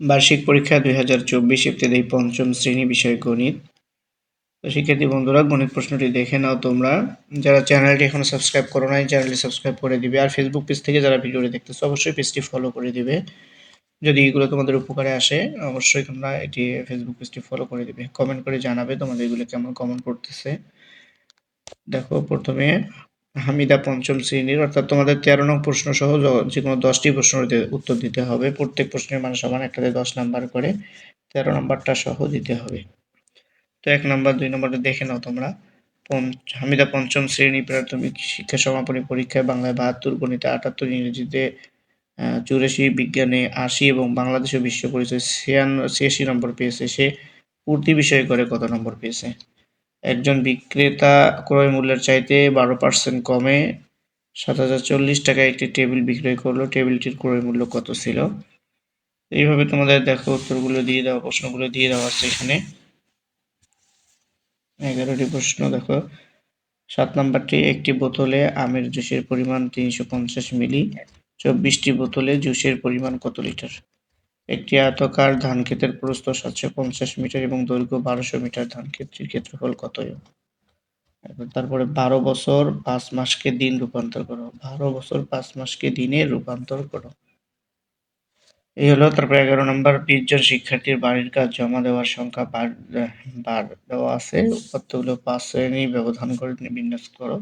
বার্ষিক পরীক্ষা দুই হাজার চব্বিশ ইত্যাদি পঞ্চম শ্রেণি বিষয় গণিত। তো শিক্ষার্থী বন্ধুরা, গণিত প্রশ্নটি দেখে নাও তোমরা। যারা চ্যানেলটি এখনও সাবস্ক্রাইব করো নাই, চ্যানেলটি সাবস্ক্রাইব করে দিবে। আর ফেসবুক পেজ থেকে যারা ভিডিওটি দেখতেছো, অবশ্যই পেজটি ফলো করে দিবে। যদি এগুলো তোমাদের উপকারে আসে, অবশ্যই তোমরা এটি ফেসবুক পেজটি ফলো করে দিবে। কমেন্ট করে জানাবে তোমাদের এগুলো কেমন কমেন্ট করতেছে। দেখো প্রথমে হামিদা পঞ্চম শ্রেণির, অর্থাৎ তোমাদের তেরো নং প্রশ্ন সহ যে কোনো দশটি প্রশ্ন উত্তর দিতে হবে। প্রত্যেক প্রশ্নের মান সমান একটাতে দশ নাম্বার করে তেরো নাম্বারটা সহ দিতে হবে। তো এক নাম্বার, দুই নম্বরটা দেখে নাও তোমরা। হামিদা পঞ্চম শ্রেণি প্রাথমিক শিক্ষা সমাপনী পরীক্ষায় বাংলায় বাহাত্তর, গণিতে আটাত্তর, ইংরেজিতে চুরাশি, বিজ্ঞানে আশি এবং বাংলাদেশে বিশ্ব পরিচয় ছিয়ান্ন ছিয়াশি নম্বর পেয়েছে। সে পূর্তি বিষয় করে কত নম্বর পেয়েছে? একজন বিক্রেতা ক্রয় মূল্যের চাইতে বারো পার্সেন্ট কমে সাত হাজার চল্লিশ টাকায় একটি টেবিল বিক্রয় করল। টেবিলটির ক্রয় মূল্য কত ছিল? এইভাবে তোমাদের দেখো উত্তরগুলো দিয়ে দেওয়া প্রশ্নগুলো দিয়ে দেওয়া আছে এখানে। এগারোটি প্রশ্ন দেখো। সাত নম্বরটি, একটি বোতলে আমের জুসের পরিমাণ তিনশো পঞ্চাশ মিলি, চব্বিশটি বোতলে জুসের পরিমাণ কত লিটার? একটি আয়তকার ধান ক্ষেতের প্রস্থ সাতশো পঞ্চাশ মিটার এবং দৈর্ঘ্য বারোশো মিটার ধান ক্ষেত্রের ক্ষেত্রফল কত তারপরে বারো বছর পাঁচ মাসকে দিন রূপান্তর করো। বারো বছর পাঁচ মাসকে দিনে রূপান্তর করো। এই হলো তারপরে এগারো নম্বর বিশ জন শিক্ষার্থীর বাড়ির কাজ, জমা দেওয়ার সংখ্যা বার বার দেওয়া আছে। উপাত্তগুলো পাঁচ শ্রেণি ব্যবধান করে বিন্যাস করো।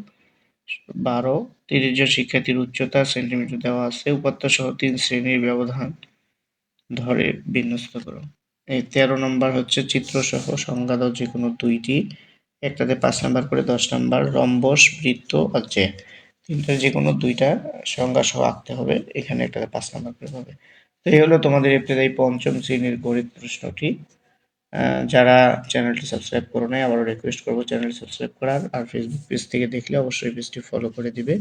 বারো তিরিশ জন শিক্ষার্থীর উচ্চতা সেন্টিমিটার দেওয়া আছে। উপাত্ত সহ তিন শ্রেণির ব্যবধান ধরে বিন্যস্ত করো। এই তেরো নম্বর হচ্ছে চিত্র সহ সংজ্ঞা দাও যে কোনো দুইটি, একটাতে পাঁচ নাম্বার করে দশ নাম্বার, রম্বস, বৃত্ত আর যে তিনটা যে কোনো দুইটা সংজ্ঞা সহ আঁকতে হবে, এখানে একটাতে পাঁচ নাম্বার করে হবে। তো এই হলো তোমাদের এই পঞ্চম শ্রেণির গণিত প্রশ্নটি। যারা চ্যানেলটি সাবস্ক্রাইব করো নাই, আবারও রিকোয়েস্ট করব চ্যানেল সাবস্ক্রাইব করার, আর ফেসবুক পেজ থেকে দেখলে অবশ্যই পেজটি ফলো করে দিবে।